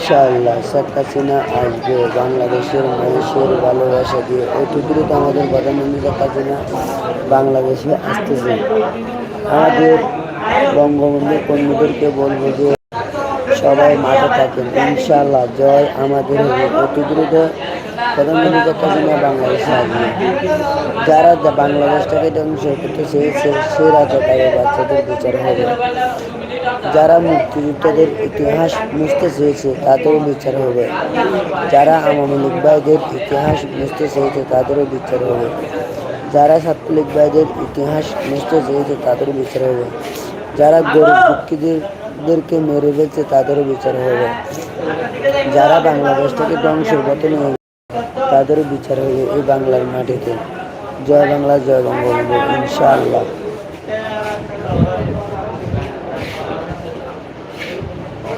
ইনশাআল্লাহ শেখ হাসিনা আসবে বাংলাদেশের মানুষের ভালোবাসা দিয়ে। অতি দ্রুত আমাদের প্রধানমন্ত্রী শেখ হাসিনা বাংলাদেশে আসতেছে। আমাদের বঙ্গবন্ধু কর্মীদেরকে বলব যে, সবাই মাঠে থাকেন। ইনশাআল্লাহ, জয় আমাদের হবে। অতি দ্রুত প্রধানমন্ত্রী শেখ হাসিনা বাংলাদেশে আসবে। যারা বাংলাদেশটাকে ধ্বংস করতে চেয়েছে, সে রাজাকারের বাচ্চাদের বিচার হবে। যারা মুক্তিযুদ্ধদের ইতিহাস মুছতে চেয়েছে, তাদেরও বিচার হবে। যারা আওয়ামী লীগ ভাইদের ইতিহাস মুছতে চেয়েছে, তাদেরও বিচার হবে। যারা ছাত্রলীগ ভাইদের ইতিহাস মুছতে চেয়েছে, তাদেরও বিচার হবে। যারা গরিব দুঃখীদেরকে মেরে ফেলছে, তাদেরও বিচার হবে। যারা বাংলাদেশটাকে ধ্বংসের পথে নিয়ে তাদেরও বিচার হবে এই বাংলার মাটিতে। জয় বাংলা, জয় বঙ্গবন্ধু, ইনশাআল্লাহ।